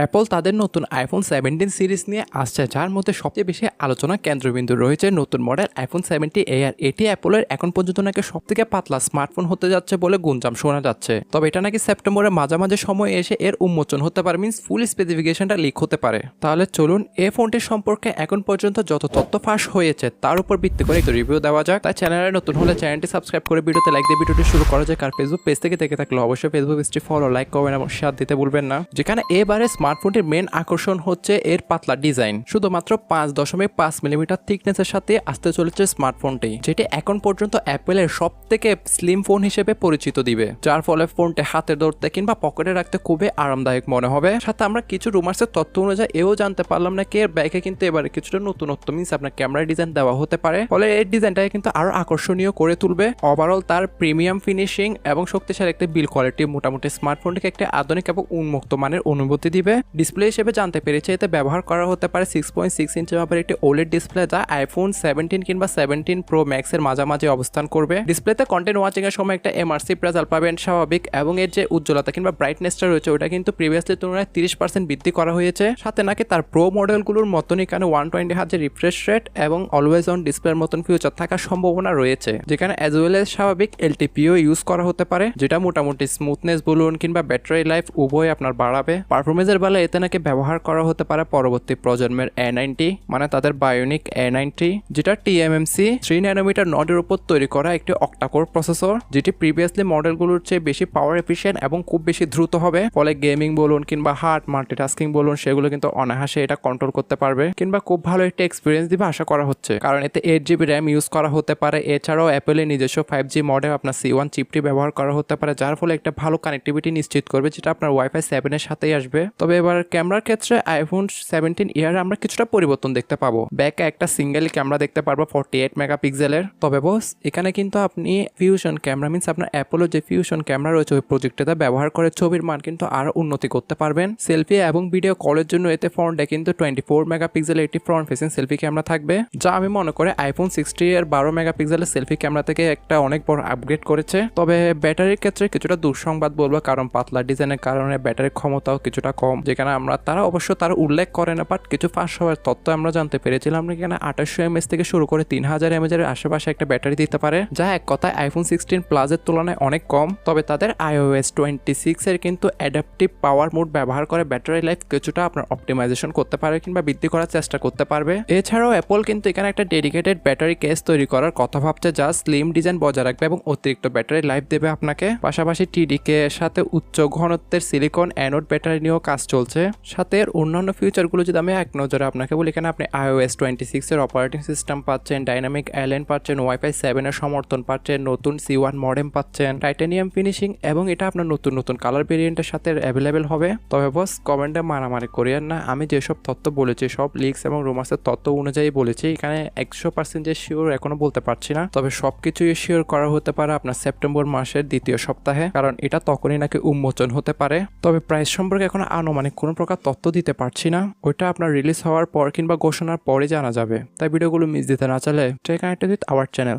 Apple তাদের নতুন iPhone seventeen series নিয়ে আসছে, যার মধ্যে সবচেয়ে বেশি আলোচনা কেন্দ্রবিন্দু রয়েছে। নতুন মডেল আইফোন সেভেন্টি এআর এটি অ্যাপলের এখন পর্যন্ত নাকি সব থেকে পাতলা স্মার্টফোন হতে যাচ্ছে বলে গুঞ্জাম শোনা যাচ্ছে। তবে এটা নাকি সেপ্টেম্বরের মাঝামাঝি সময় এসে এর উন্মোচন হতে পারে মিন্স ফুল স্পেসিফিকেশনটা লিক হতে পারে। তাহলে চলুন এ ফোনটির সম্পর্কে এখন পর্যন্ত যত তথ্য ফাঁস হয়েছে, তার উপর ভিত্তি করে একটু রিভিউ দেওয়া যাক। তাই চ্যানেলে নতুন হলে চ্যানেলটি সাবস্ক্রাইব করে ভিডিওতে লাইক দিয়ে ভিডিওটি শুরু করা যাক। আর ফেসবুক পেজ থেকে দেখে থাকলে অবশ্যই ফেসবুক পেজটি ফলো লাইক করবেন এবং শেয়ার দিতে ভুলবেন না। যেখানে এবারে স্মার্টফোনটির মেন আকর্ষণ হচ্ছে এর পাতলা ডিজাইন শুধুমাত্র পাঁচ দশমিক পাঁচ মিলিমিটার থিকনেসের সাথে আসতে চলেছে স্মার্টফোনটি, যেটি এখন পর্যন্ত অ্যাপেলের সব থেকে স্লিম ফোন হিসেবে পরিচিত দিবে, যার ফলে ফোনটি হাতে ধরতে কিংবা পকেটে রাখতে খুবই আরামদায়ক মনে হবে। সাথে আমরা কিছু রুমার্সের তথ্য অনুযায়ী এও জানতে পারলাম না কি এর ব্যাগে কিন্তু এবারে কিছুটা নতুনত্ব মিনস আপনার ক্যামেরা ডিজাইন দেওয়া হতে পারে। ফলে এই ডিজাইনটাকে কিন্তু আরও আকর্ষণীয় করে তুলবে। ওভারঅল তার প্রিমিয়াম ফিনিশিং এবং শক্তিশালী একটা বিল কোয়ালিটি মোটামুটি স্মার্টফোনটিকে একটা আধুনিক এবং উন্মুক্ত মানের অনুভূতি দিবে। ডিসপ্লে হিসেবে জানতে পেরেছে। এতে ব্যবহার করা হতে পারে সিক্স পয়েন্ট সিক্স ইঞ্চি মাপের একটি ওলেড ডিসপ্লে যা আইফোন সেভেন্টিন কিংবা সেভেন্টিন প্রো ম্যাক্সের মাঝামাঝি অবস্থান করবে। ডিসপ্লেতে কন্টেন্ট ওয়াচিং এর সময় একটা এমআরসি রেজাল্ট পাবেন স্বাভাবিক এবং এর যে উজ্জ্বলতা কিংবা ব্রাইটনেসটা রয়েছে, ওটা কিন্তু প্রিভিয়াসলি তুলনায় তিরিশ পার্সেন্ট বৃদ্ধি করা হয়েছে। সাথে নাকি তার প্রো মডেলগুলোর মতনই এখানে ওয়ান টোয়েন্টি হাজার রিফ্রেশ রেট এবং অলওয়েজ অন ডিসপ্লের মতন ফিউচার থাকার সম্ভাবনা রয়েছে। যেখানে অ্যাজ ওয়েল এজ স্বাভাবিক এলটিপিও ইউজ করা হতে পারে, যেটা মোটামুটি স্মুথনেস বলুন কিংবা ব্যাটারি লাইফ উভয় আপনার বাড়াবে। পারফরমেন্সের বেলা এতে নাকি ব্যবহার করা হতে পারে পরবর্তী প্রজন্মের এ নাইনটি মানে তাদের বায়োনিক এ নাইনটি যেটা টিএমএমসি থ্রি ন্যানোমিটার নডের উপর তৈরি করা একটি অক্টাকোর প্রসেসর যেটি প্রিভিয়াসলি মডেলগুলোর চেয়ে বেশি পাওয়ার এফিসিয়েন্ট এবং খুব বেশি দ্রুত হবে। ফলে গেমিং বলুন কিংবা হার্ট মাল্টিটাস্কিং বলুন, সেগুলো কিন্তু অনায়াসে এটা কন্ট্রোল করতে পারবে কিংবা খুব ভালো একটা এক্সপিরিয়েন্স দিবে আশা করা হচ্ছে। কারণ এতে এইট জিবি র্যাম ইউজ করা হতে পারে। এছাড়াও অ্যাপেলের নিজস্ব ফাইভ জি মডেল আপনার সি ওয়ান চিপটি ব্যবহার করা হতে পারে, যার ফলে একটা ভালো কানেক্টিভিটি নিশ্চিত করবে, যেটা আপনার ওয়াইফাই সেভেনের সাথেই আসবে। তবে এবার ক্যামেরার ক্ষেত্রে আইফোন সেভেন্টিন ইয়ার আমরা কিছুটা পরিবর্তন দেখতে পাবো। ব্যাকে একটা সিঙ্গেল ক্যামেরা দেখতে পারব ফোর্টি এইট মেগাপিক্সেলের তবে বস এখানে কিন্তু আপনি ফিউশন ক্যামেরা মিনস আপনার অ্যাপোলো যে ফিউশন ক্যামেরা রয়েছে, ওই প্রজেক্টটা ব্যবহার করে ছবির মান কিন্তু আরও উন্নতি করতে পারবেন। সেলফি এবং ভিডিও কলের জন্য এতে ফ্রন্টে কিন্তু টোয়েন্টি ফোর মেগাপিক্সেলের একটি ফ্রন্ট ফেসিং সেলফি ক্যামেরা থাকবে, যা আমি মনে করি আইফোন সিক্সটি এর বারো মেগাপিক্সেলের সেলফি ক্যামেরা থেকে একটা অনেক বড় আপগ্রেড করেছে। তবে ব্যাটারির ক্ষেত্রে কিছুটা দুঃসংবাদ বলব, কারণ পাতলা ডিজাইনের কারণে ব্যাটারির ক্ষমতাও কিছুটা কম। যেখানে আমরা, তারা অবশ্য তারা উল্লেখ করে না বাট কিছু ফাঁস হওয়ার তথ্য আমরা জানতে পেরেছিলাম এখানে আঠাশশো এমএস থেকে শুরু করে তিন হাজার এমএজ এর আশেপাশে একটা ব্যাটারি দিতে পারে, যা এক কথায় আইফোন সিক্সটিন প্লাসের তুলনায় অনেক কম। তবে তাদের আইওএস টোয়েন্টি সিক্স এর কিন্তু অ্যাডাপটিভ পাওয়ার মোড ব্যবহার করে ব্যাটারি লাইফ কিছুটা আপনার অপটিমাইজেশন করতে পারে কিংবা বৃদ্ধি করার চেষ্টা করতে পারবে। এছাড়াও অ্যাপল কিন্তু এখানে একটা ডেডিকেটেড ব্যাটারি কেস তৈরি করার কথা ভাবছে, যা স্লিম ডিজাইন বজায় রাখবে এবং অতিরিক্ত ব্যাটারি লাইফ দেবে আপনাকে। পাশাপাশি টিডিকে এর সাথে উচ্চ ঘনত্বের সিলিকন অ্যানোড ব্যাটারি নিয়েও কাজ চলছে। সাথে এর অন্যান্য ফিউচারগুলো যদি আমি এক নজরে আপনাকে বলি, এখানে আপনি আইওএস টোয়েন্টি সিক্সের অপারেটিং সিস্টেম পাচ্ছেন ডাইনামিক অ্যালেন পাচ্ছেন ওয়াইফাই সেভেনের সমর্থন পাচ্ছেন, নতুন সি ওয়ান মডেম পাচ্ছেন টাইটানিয়াম ফিনিশিং এবং এটা আপনার নতুন নতুন কালার ভেরিয়েন্টের সাথে অ্যাভেলেবেল হবে। তবে বস কমেন্টে মারামারি করিয়েন না। আমি যেসব তথ্য বলেছি, সব লিক্স এবং রোমাসের তথ্য অনুযায়ী বলেছি, এখানে একশো পার্সেন্ট যে শিওর এখনও বলতে পারছি না। তবে সবকিছুই শিওর করা হতে পারে আপনার সেপ্টেম্বর মাসের দ্বিতীয় সপ্তাহে, কারণ এটা তখনই নাকি উন্মোচন হতে পারে। তবে প্রাইস সম্পর্কে এখন আনুমানিক কোনো প্রকার তথ্য দিতে পারছি না। ওইটা আপনার রিলিজ হওয়ার পর কিংবা ঘোষণার পরে জানা যাবে। তাই ভিডিওগুলো মিস দিতে না চাইলে trek connected with our channel